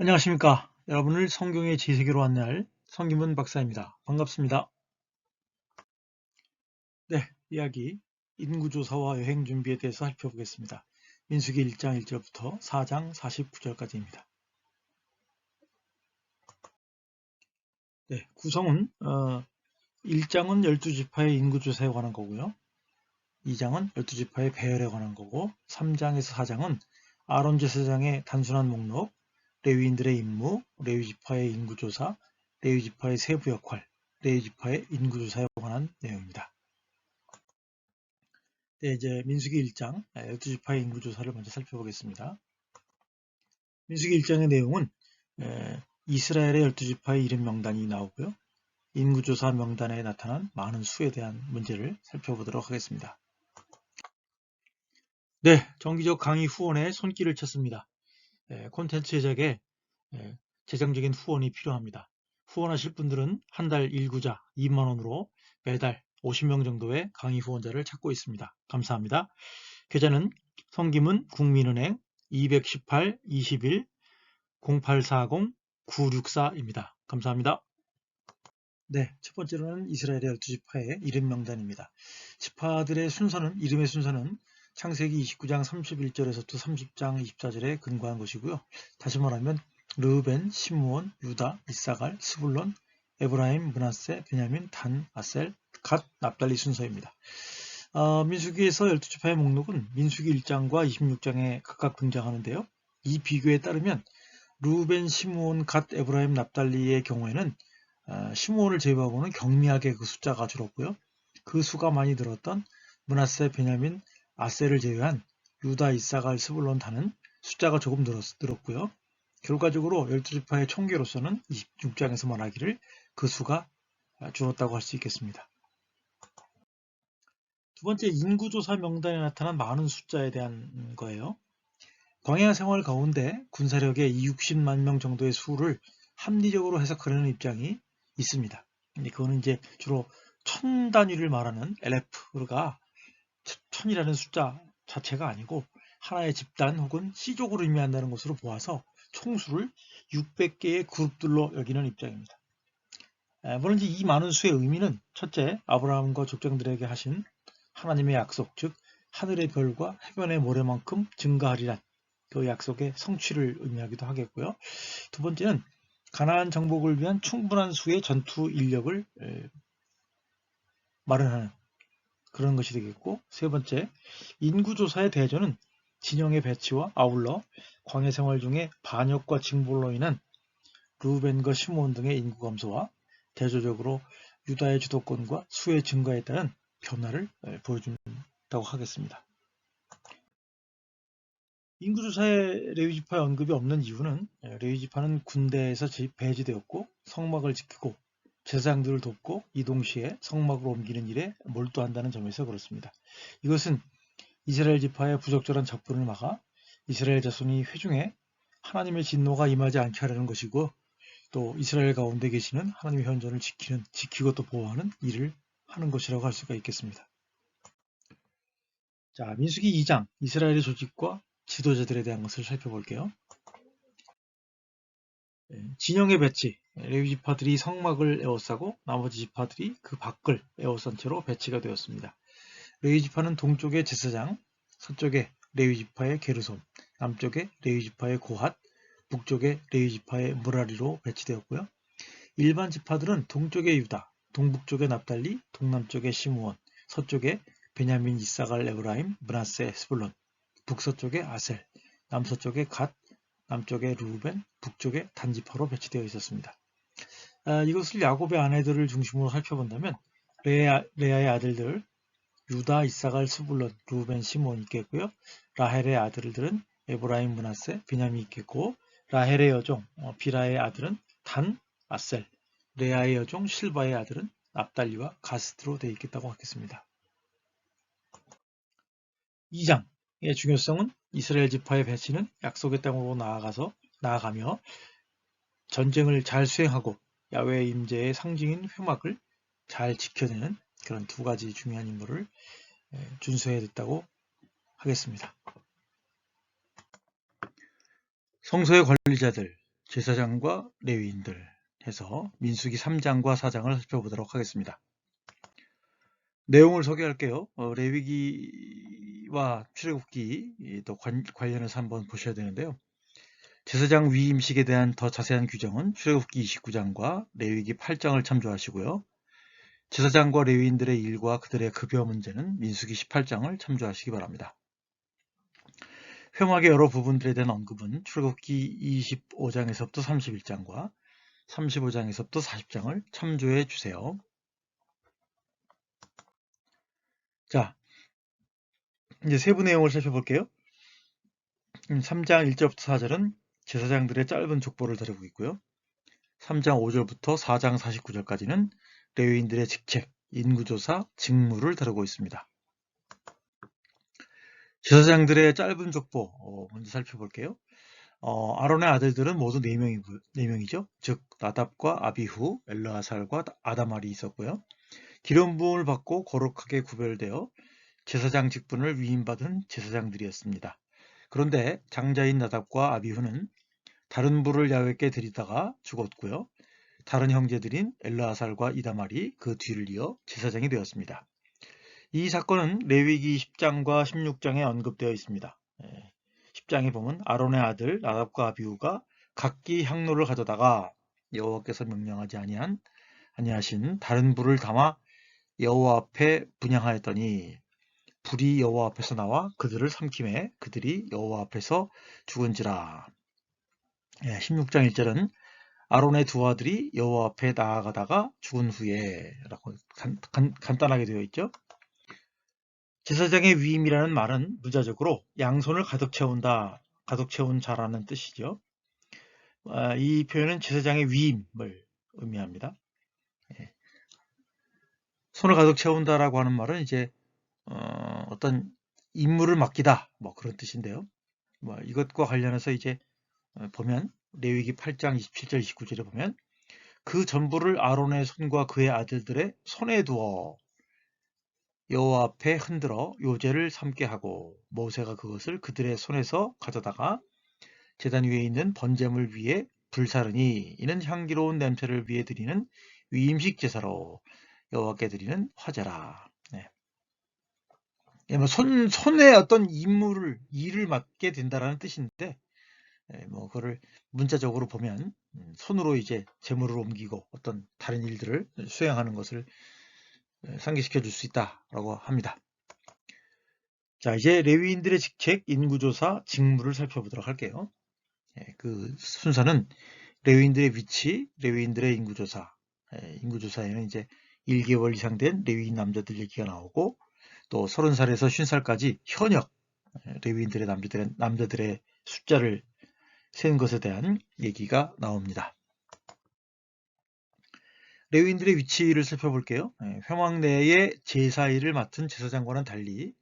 안녕하십니까. 여러분을 성경의 지세계로 안내할 성기문 박사입니다. 반갑습니다. 네, 이야기 인구조사와 여행 준비에 대해서 살펴보겠습니다. 민수기 1장 1절부터 4장 49절까지입니다. 네, 구성은 어, 1장은 12지파의 인구조사에 관한 거고요. 2장은 12지파의 배열에 관한 거고 3장에서 4장은 아론 제사장의 단순한 목록, 레위인들의 임무, 레위지파의 인구조사, 레위지파의 세부 역할, 레위지파의 인구조사에 관한 내용입니다. 네, 이제 민수기 1장 12지파의 인구조사를 먼저 살펴보겠습니다. 민수기 1장의 내용은 이스라엘의 12지파의 이름 명단이 나오고요. 인구조사 명단에 나타난 많은 수에 대한 문제를 살펴보도록 하겠습니다. 네, 정기적 강의 후원에 손길을 쳤습니다. 예, 콘텐츠 제작에 예, 재정적인 후원이 필요합니다. 후원하실 분들은 한달 일구자 2만원으로 매달 50명 정도의 강의 후원자를 찾고 있습니다. 감사합니다. 계좌는 성김은 국민은행 218 21 0840 964입니다. 감사합니다. 네, 첫 번째로는 이스라엘의 12지파의 이름 명단입니다. 지파들의 순서는 이름의 순서는 창세기 29장 31절에서 또 30장 24절에 근거한 것이고요. 다시 말하면 르벤, 시므온, 유다, 이사갈, 스불론, 에브라임, 문하세, 베냐민, 단, 아셀, 갓, 납달리 순서입니다. 어, 민수기에서 12지파의 목록은 민수기 1장과 26장에 각각 등장하는데요. 이 비교에 따르면 루벤, 시므온, 갓, 에브라임, 납달리의 경우에는 어, 시므온을 제외하고는 경미하게 그 숫자가 줄었고요. 그 수가 많이 늘었던 문하세, 베냐민, 아셀을 제외한 유다, 이사갈, 스불론 단은 숫자가 조금 늘었, 늘었고요. 결과적으로 12지파의 총계로서는 26장에서 말하기를 그 수가 줄었다고 할 수 있겠습니다. 두 번째 인구조사 명단에 나타난 많은 숫자에 대한 거예요. 광야 생활 가운데 군사력의 60만 명 정도의 수를 합리적으로 해석하려는 입장이 있습니다. 그거는 이제 주로 천 단위를 말하는 LF가 천이라는 숫자 자체가 아니고 하나의 집단 혹은 시족을 의미한다는 것으로 보아서 총수를 600개의 그룹들로 여기는 입장입니다. 물론 이 많은 수의 의미는 첫째, 아브라함과 족장들에게 하신 하나님의 약속, 즉 하늘의 별과 해변의 모래만큼 증가하리란 그 약속의 성취를 의미하기도 하겠고요. 두 번째는 가나안 정복을 위한 충분한 수의 전투 인력을 마련하는 그런 것이 되겠고 세 번째, 인구조사의 대전은 진영의 배치와 아울러 광해 생활 중에 반역과 징벌로 인한 루벤과 시몬 등의 인구 감소와 대조적으로 유다의 주도권과 수의 증가에 따른 변화를 보여준다고 하겠습니다. 인구조사에 레위지파의 언급이 없는 이유는 레위지파는 군대에서 배제되었고 성막을 지키고 제사장들을 돕고 이 동시에 성막으로 옮기는 일에 몰두한다는 점에서 그렇습니다. 이것은 이스라엘 지파의 부적절한 접근을 막아 이스라엘 자손이 회중에 하나님의 진노가 임하지 않게 하려는 것이고 또 이스라엘 가운데 계시는 하나님의 현존을 지키는 지키고 또 보호하는 일을 하는 것이라고 할 수가 있겠습니다. 자, 민수기 2장 이스라엘의 조직과 지도자들에 대한 것을 살펴볼게요. 예, 진영의 배치 레위 지파들이 성막을 에워싸고 나머지 지파들이 그 밖을 에워싼 채로 배치가 되었습니다. 레위 지파는 동쪽의 제사장, 서쪽에 레위 지파의 게르손, 남쪽에 레위 지파의 고핫, 북쪽에 레위 지파의 무라리로 배치되었고요. 일반 지파들은 동쪽의 유다, 동북쪽의 납달리, 동남쪽의 시므온, 서쪽에 베냐민, 이사갈, 에브라임, 브나세, 스불론, 북서쪽에 아셀, 남서쪽에 갓, 남쪽에 루벤, 북쪽에 단지파로 배치되어 있었습니다. 아, 이것을 야곱의 아내들을 중심으로 살펴본다면 레아, 레아의 아들들 유다, 이사갈, 수불론, 루벤, 시몬이 있겠고요. 라헬의 아들들은 에브라임, 문하세, 비냐미 있겠고 라헬의 여종 어, 비라의 아들은 단, 아셀, 레아의 여종 실바의 아들은 납달리와 가스트로 되어 있겠다고 하겠습니다. 2장 의 중요성은 이스라엘 지파의 배치는 약속의 땅으로 나아가서 나아가며 전쟁을 잘 수행하고 야외 임재의 상징인 회막을 잘 지켜내는 그런 두 가지 중요한 임무를 준수해야 됐다고 하겠습니다. 성소의 관리자들, 제사장과 레위인들 해서 민수기 3장과 4장을 살펴보도록 하겠습니다. 내용을 소개할게요. 어, 레위기와 출애굽기 또 관, 관련해서 한번 보셔야 되는데요. 제사장 위임식에 대한 더 자세한 규정은 출애굽기 29장과 레위기 8장을 참조하시고요. 제사장과 레위인들의 일과 그들의 급여 문제는 민수기 18장을 참조하시기 바랍니다. 회막의 여러 부분들에 대한 언급은 출애굽기 25장에서부터 31장과 35장에서부터 40장을 참조해 주세요. 자, 이제 세부 내용을 살펴볼게요. 3장 1절부터 4절은 제사장들의 짧은 족보를 다루고 있고요. 3장 5절부터 4장 49절까지는 레위인들의 직책, 인구조사, 직무를 다루고 있습니다. 제사장들의 짧은 족보 어, 먼저 살펴볼게요. 어, 아론의 아들들은 모두 4명이, 4명이죠. 즉 나답과 아비후, 엘르아살과 아다말이 있었고요. 기름 부음을 받고 거룩하게 구별되어 제사장 직분을 위임받은 제사장들이었습니다. 그런데 장자인 나답과 아비후는 다른 부를 야외께 드리다가 죽었고요. 다른 형제들인 엘르아살과 이다말이 그 뒤를 이어 제사장이 되었습니다. 이 사건은 레위기 10장과 16장에 언급되어 있습니다. 10장에 예, 보면 아론의 아들 나답과 아비우가 각기 향로를 가져다가 여호와께서 명령하지 아니한 아니하신 다른 불을 담아 여호와 앞에 분양하였더니 불이 여호와 앞에서 나와 그들을 삼킴에 그들이 여호와 앞에서 죽은지라. 16장 예, 1절은 아론의 두 아들이 여호와 앞에 나아가다가 죽은 후에 라고 간, 간, 간단하게 되어 있죠. 제사장의 위임이라는 말은 문자적으로 양손을 가득 채운다, 가득 채운 자라는 뜻이죠. 아, 이 표현은 제사장의 위임을 의미합니다. 예. 손을 가득 채운다라고 하는 말은 이제 어, 떤 임무를 맡기다 뭐 그런 뜻인데요. 뭐 이것과 관련해서 이제 어, 보면 레위기 8장 27절 29절에 보면 그 전부를 아론의 손과 그의 아들들의 손에 두어 여호와 앞에 흔들어 요제를 삼게 하고 모세가 그것을 그들의 손에서 가져다가 제단 위에 있는 번제물 위에 불사르니 이는 향기로운 냄새를 위해 드리는 위임식 제사로 여호와께 드리는 화제라. 네. 예, 뭐 손, 손에 어떤 임무를 일을 맡게 된다라는 뜻인데 예, 뭐 그거를 문자적으로 보면 음, 손으로 이제 재물을 옮기고 어떤 다른 일들을 수행하는 것을 예, 상기시켜 줄 수 있다라고 합니다. 자, 이제 레위인들의 직책, 인구조사, 직무를 살펴보도록 할게요. 예, 그 순서는 레위인들의 위치, 레위인들의 인구조사. 예, 인구조사에는 이제 1개월 이상 된 레위인 남자들 얘기가 나오고 또 30살에서 50살까지 현역 레위인들의 남자들의, 남자들의 숫자를 센 것에 대한 얘기가 나옵니다. 레위인들의 위치를 살펴볼게요. 예, 회막 내의 제사일을 맡은 제사장과는 달리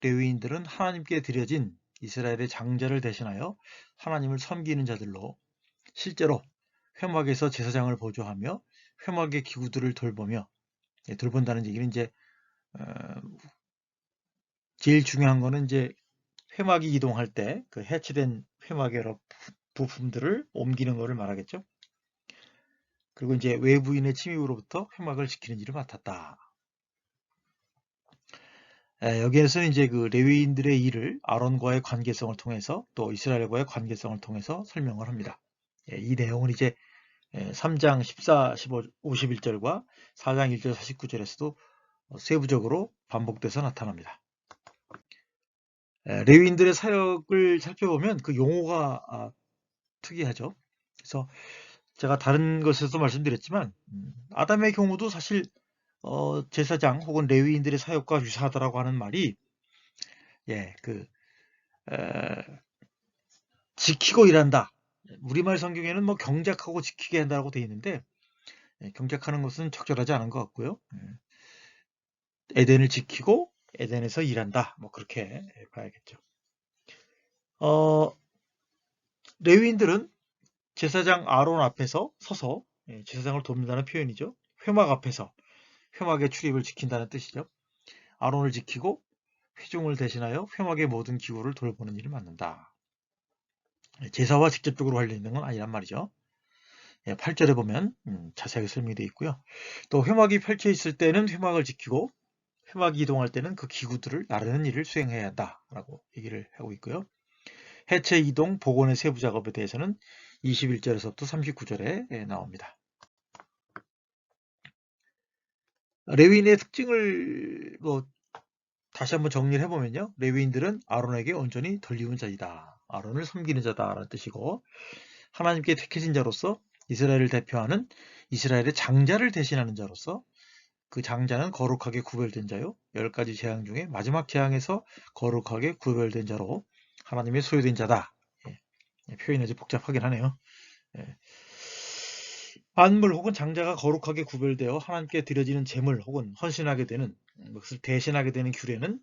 레위인들은 하나님께 드려진 이스라엘의 장자를 대신하여 하나님을 섬기는 자들로 실제로 회막에서 제사장을 보조하며 회막의 기구들을 돌보며 예, 돌본다는 얘기는 이제 어, 제일 중요한 거는 이제 회막이 이동할 때 그 해체된 회막의 여러 부품들을 옮기는 것을 말하겠죠. 그리고 이제 외부인의 침입으로부터 회막을 지키는 일을 맡았다. 여기에서는 이제 그 레위인들의 일을 아론과의 관계성을 통해서 또 이스라엘과의 관계성을 통해서 설명을 합니다. 예, 이 내용은 이제 3장 14, 15, 51절과 4장 1절 49절에서도 세부적으로 반복돼서 나타납니다. 레위인들의 사역을 살펴보면 그 용어가 아, 특이하죠. 그래서 제가 다른 것에서도 말씀드렸지만 음, 아담의 경우도 사실 어, 제사장 혹은 레위인들의 사역과 유사하다라고 하는 말이 예, 그 에, 지키고 일한다. 우리말 성경에는 뭐 경작하고 지키게 한다고 되어 있는데 예, 경작하는 것은 적절하지 않은 것 같고요. 예. 에덴을 지키고 에덴에서 일한다. 뭐 그렇게 봐야겠죠. 어, 레위인들은 제사장 아론 앞에서 서서 예, 제사장을 돕는다는 표현이죠. 회막 앞에서 회막의 출입을 지킨다는 뜻이죠. 아론을 지키고 회중을 대신하여 회막의 모든 기구를 돌보는 일을 맡는다. 제사와 직접적으로 관련된 건 아니란 말이죠. 8절에 보면 음, 자세하게 설명되어 있고요. 또 회막이 펼쳐 있을 때는 회막을 지키고 회막이 이동할 때는 그 기구들을 나르는 일을 수행해야 한다라고 얘기를 하고 있고요. 해체 이동 복원의 세부 작업에 대해서는 21절에서부터 39절에 나옵니다. 레위인의 특징을 뭐 다시 한번 정리를 해보면요. 레위인들은 아론에게 온전히 덜리운 자이다. 아론을 섬기는 자다라는 뜻이고 하나님께 택해진 자로서 이스라엘을 대표하는 이스라엘의 장자를 대신하는 자로서 그 장자는 거룩하게 구별된 자요. 열 가지 재앙 중에 마지막 재앙에서 거룩하게 구별된 자로 하나님의 소유된 자다. 예. 예 표현이 아주 복잡하긴 하네요. 예. 안물 혹은 장자가 거룩하게 구별되어 하나님께 드려지는 제물 혹은 헌신하게 되는 것을 대신하게 되는 규례는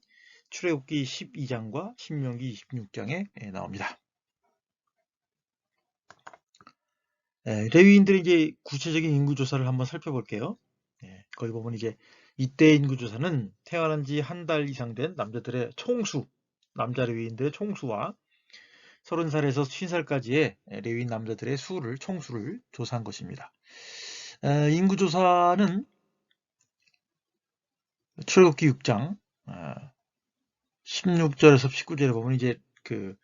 출애굽기 12장과 신명기 26장에 예, 나옵니다. 예, 레위인들의 이제 구체적인 인구 조사를 한번 살펴볼게요. 예, 거기 보면 이제 이때 인구 조사는 태어난 지 한 달 이상 된 남자들의 총수, 남자 레위인들의 총수와 30살에서 50살까지의 레위인 남자들의 수를 총수를 조사한 것입니다. 인구 조사는 출애굽기 6장 16절에서 어, 19절에 보면 이제 그,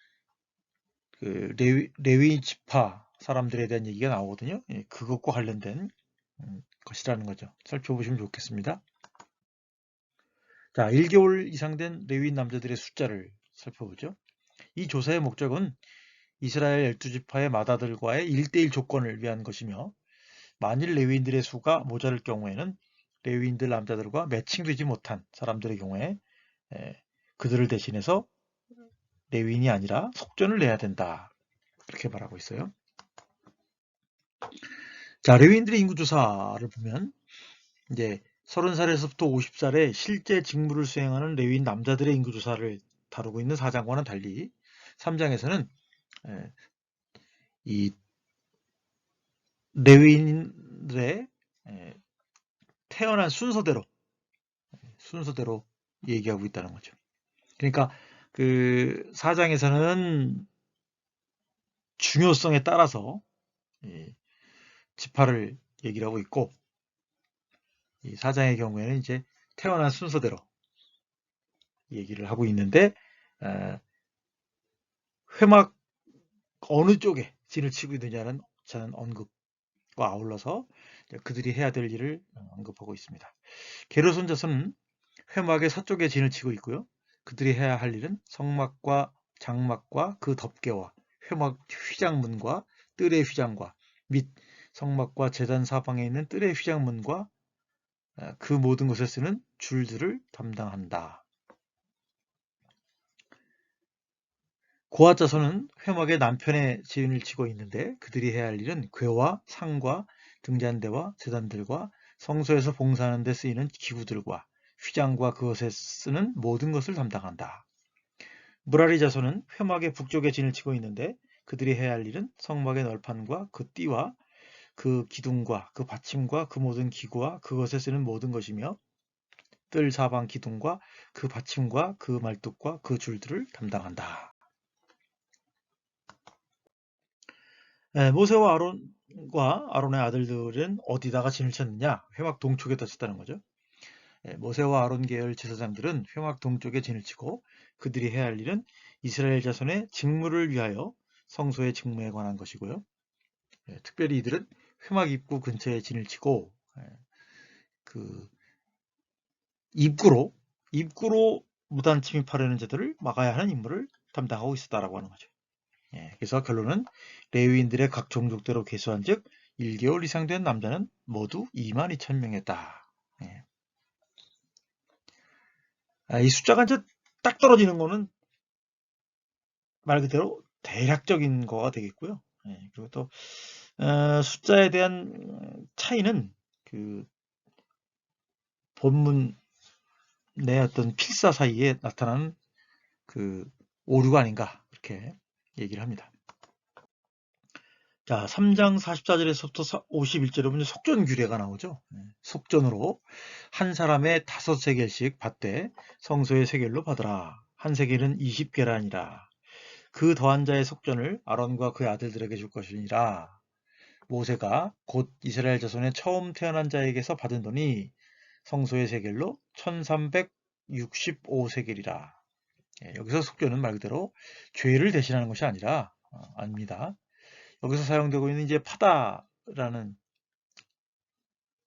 그 레위, 레위 지파 사람들에 대한 얘기가 나오거든요. 예, 그것과 관련된 음, 것이라는 거죠. 살펴보시면 좋겠습니다. 자, 1개월 이상 된 레위인 남자들의 숫자를 살펴보죠. 이 조사의 목적은 이스라엘 12지파의 마다들과의 1대1 조건을 위한 것이며 만일 레위인들의 수가 모자랄 경우에는 레위인들 남자들과 매칭되지 못한 사람들의 경우에 그들을 대신해서 레위인이 아니라 속전을 내야 된다. 이렇게 말하고 있어요. 자, 레위인들의 인구 조사를 보면 이제 30살에서부터 50살의 실제 직무를 수행하는 레위인 남자들의 인구 조사를 다루고 있는 사장과는 달리 3장에서는 이 레위인들의 태어난 순서대로 순서대로 얘기하고 있다는 거죠. 그러니까 그 사장에서는 중요성에 따라서 지파를 얘기를 하고 있고 이 사장의 경우에는 이제 태어난 순서대로 얘기를 하고 있는데 회막 어느 쪽에 진을 치고 있느냐는 저는 언급과 아울러서 그들이 해야 될 일을 언급하고 있습니다. 게르손 자손은 회막의 서쪽에 진을 치고 있고요. 그들이 해야 할 일은 성막과 장막과 그 덮개와 회막 휘장문과 뜰의 휘장과 및 성막과 재단 사방에 있는 뜰의 휘장문과 그 모든 것에 쓰는 줄들을 담당한다. 고아자손은 회막의 남편의 지은을 치고 있는데 그들이 해야 할 일은 궤와 상과 등잔대와 재단들과 성소에서 봉사하는 데 쓰이는 기구들과 휘장과 그것에 쓰는 모든 것을 담당한다. 무라리 자손은 회막의 북쪽에 진을 치고 있는데 그들이 해야 할 일은 성막의 널판과 그 띠와 그 기둥과 그 받침과 그 모든 기구와 그것에 쓰는 모든 것이며 뜰 사방 기둥과 그 받침과 그 말뚝과 그 줄들을 담당한다. 예, 모세와 아론과 아론의 아들들은 어디다가 진을 쳤느냐? 회막 동쪽에다 쳤다는 거죠. 예, 모세와 아론 계열 제사장들은 회막 동쪽에 진을 치고 그들이 해야 할 일은 이스라엘 자손의 직무를 위하여 성소의 직무에 관한 것이고요. 예, 특별히 이들은 회막 입구 근처에 진을 치고 그 입구로 입구로 무단 침입하려는 자들을 막아야 하는 임무를 담당하고 있었다라고 하는 거죠. 예, 그래서 결론은 레위인들의 각 종족대로 계수한 즉 1개월 이상 된 남자는 모두 2만 2천 명이었다. 예. 아, 이 숫자가 이제 딱 떨어지는 거는 말 그대로 대략적인 거가 되겠고요. 예, 그리고 또 어, 숫자에 대한 차이는 그 본문 내 어떤 필사 사이에 나타나는 그 오류가 아닌가 이렇게 얘기를 합니다. 자, 3장 44절에서부터 51절에 보면 속전 규례가 나오죠. 네, 속전으로 한 사람의 다섯 세겔씩 받되 성소의 세겔로 받으라. 한 세겔은 20계란이라. 그 더한 자의 속전을 아론과 그의 아들들에게 줄 것이니라. 모세가 곧 이스라엘 자손의 처음 태어난 자에게서 받은 돈이 성소의 세겔로 1365세겔이라. 예, 여기서 속전은 말 그대로 죄를 대신하는 것이 아니라 어, 아닙니다. 여기서 사용되고 있는 이제 파다라는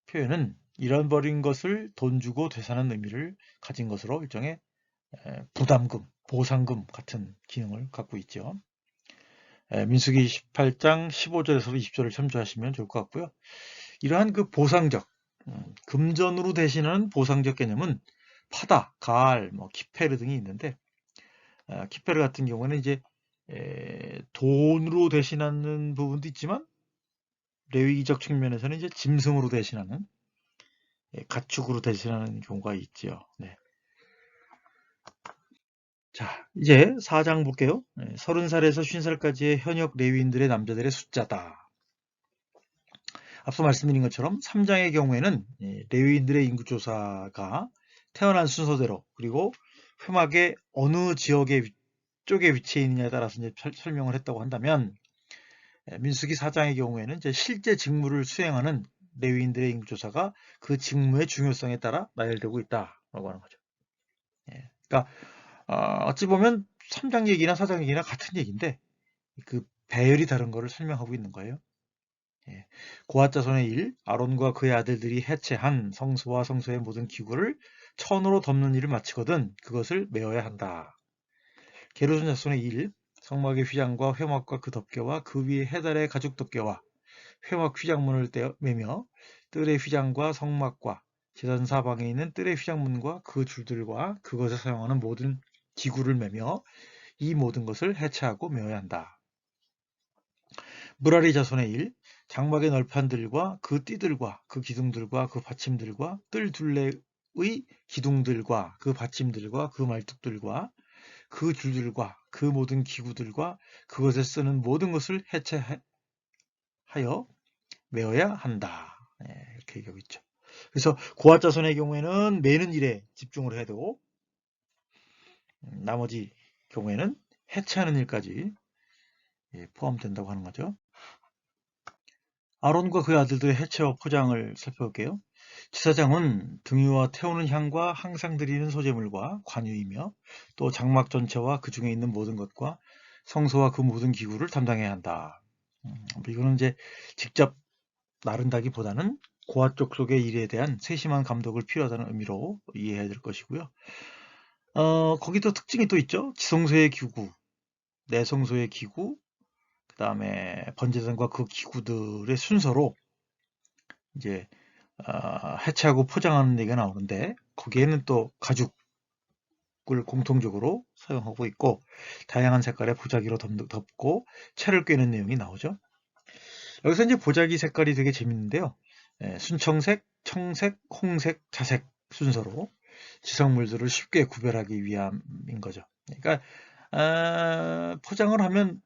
표현은 잃어버린 것을 돈 주고 되사는 의미를 가진 것으로 일종의 에, 부담금, 보상금 같은 기능을 갖고 있죠. 에, 민수기 18장 15절에서 20절을 참조하시면 좋을 것 같고요. 이러한 그 보상적, 음, 금전으로 대신하는 보상적 개념은 파다, 가알, 뭐 키페르 등이 있는데 아, 키페르 같은 경우는 이제 에, 돈으로 대신하는 부분도 있지만 레위기적 측면에서는 이제 짐승으로 대신하는 예, 가축으로 대신하는 경우가 있죠. 네. 자, 이제 4장 볼게요. 네, 30살에서 50살까지의 현역 레위인들의 남자들의 숫자다. 앞서 말씀드린 것처럼 3장의 경우에는 예, 레위인들의 인구조사가 태어난 순서대로 그리고 회막의 어느 지역의 위- 쪽에 위치해 있느냐에 따라서 이제 설- 설명을 했다고 한다면 예, 민수기 4장의 경우에는 이제 실제 직무를 수행하는 레위인들의 인구조사가 그 직무의 중요성에 따라 나열되고 있다라고 하는 거죠. 예, 그러니까 어, 어찌 보면 3장 얘기나 4장 얘기나 같은 얘기인데 그 배열이 다른 거를 설명하고 있는 거예요. 예, 고앗 자손의 일, 아론과 그의 아들들이 해체한 성소와 성소의 모든 기구를 천으로 덮는 일을 마치거든 그것을 메어야 한다. 게르손 자손의 일, 성막의 휘장과 회막과 그 덮개와 그 위에 해달의 가죽 덮개와 회막 휘장문을 떼어 매며 뜰의 휘장과 성막과 제단 사방에 있는 뜰의 휘장문과 그 줄들과 그것에 사용하는 모든 기구를 매며 이 모든 것을 해체하고 메어야 한다. 무라리 자손의 일, 장막의 널판들과 그 띠들과 그 기둥들과 그 받침들과 뜰 둘레의 기둥들과 그 받침들과 그 말뚝들과 그 줄들과 그 모든 기구들과 그것에 쓰는 모든 것을 해체하여 메어야 한다. 예, 이렇게 얘기하고 있죠. 그래서 고아 자손의 경우에는 매는 일에 집중을 해도 음, 나머지 경우에는 해체하는 일까지 예, 포함된다고 하는 거죠. 아론과 그의 아들들의 해체와 포장을 살펴볼게요. 지사장은 등유와 태우는 향과 항상 드리는 소재물과 관유이며 또 장막 전체와 그 중에 있는 모든 것과 성소와 그 모든 기구를 담당해야 한다. 음, 이거는 이제 직접 나른다기보다는 고아 쪽 속의 일에 대한 세심한 감독을 필요하다는 의미로 이해해야 될 것이고요. 어, 거기도 특징이 또 있죠. 지성소의 기구, 내성소의 기구, 그 다음에 번제단과 그 기구들의 순서로 이제 어, 해체하고 포장하는 얘기가 나오는데 거기에는 또 가죽을 공통적으로 사용하고 있고 다양한 색깔의 보자기로 덮- 덮고 채를 꿰는 내용이 나오죠. 여기서 이제 보자기 색깔이 되게 재밌는데요. 예, 순청색, 청색, 홍색, 자색 순서로 지성물들을 쉽게 구별하기 위함인 거죠. 그러니까 아, 포장을 하면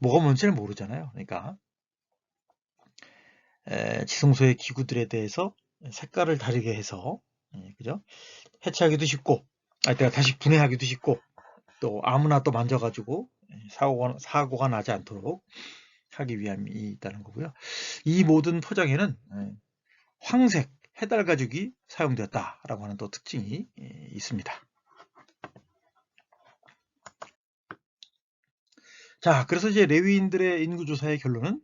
뭐가 뭔지를 모르잖아요. 그러니까 에, 지성소의 기구들에 대해서 색깔을 다르게 해서 예, 그죠? 해체하기도 쉽고 아, 내가 다시 분해하기도 쉽고 또 아무나 또 만져가지고 예, 사고가, 사고가 나지 않도록 하기 위함이 있다는 거고요. 이 모든 포장에는 예, 황색 해달 가죽이 사용되었다라고 하는 또 특징이 예, 있습니다. 자, 그래서 이제 레위인들의 인구조사의 결론은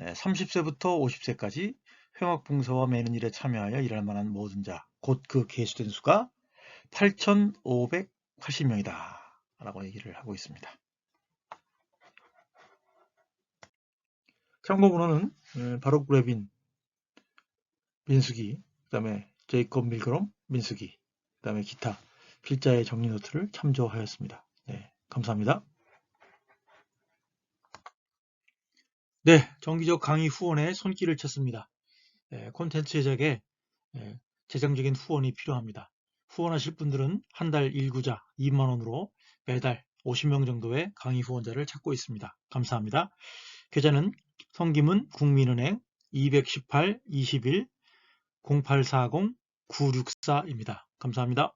30세부터 50세까지 회막 봉사와 매는 일에 참여하여 일할 만한 모든 자, 곧그 계수된 수가 8,580명이다. 라고 얘기를 하고 있습니다. 참고번호는 바로 레빈, 민수기, 그 다음에 제이콥 밀그롬, 민수기, 그 다음에 기타 필자의 정리 노트를 참조하였습니다. 네, 감사합니다. 네, 정기적 강의 후원에 손길을 쳤습니다. 예, 콘텐츠 제작에 예, 재정적인 후원이 필요합니다. 후원하실 분들은 한달 일구자 2만원으로 매달 50명 정도의 강의 후원자를 찾고 있습니다. 감사합니다. 계좌는 성김은 국민은행 218 21 0840 964입니다. 감사합니다.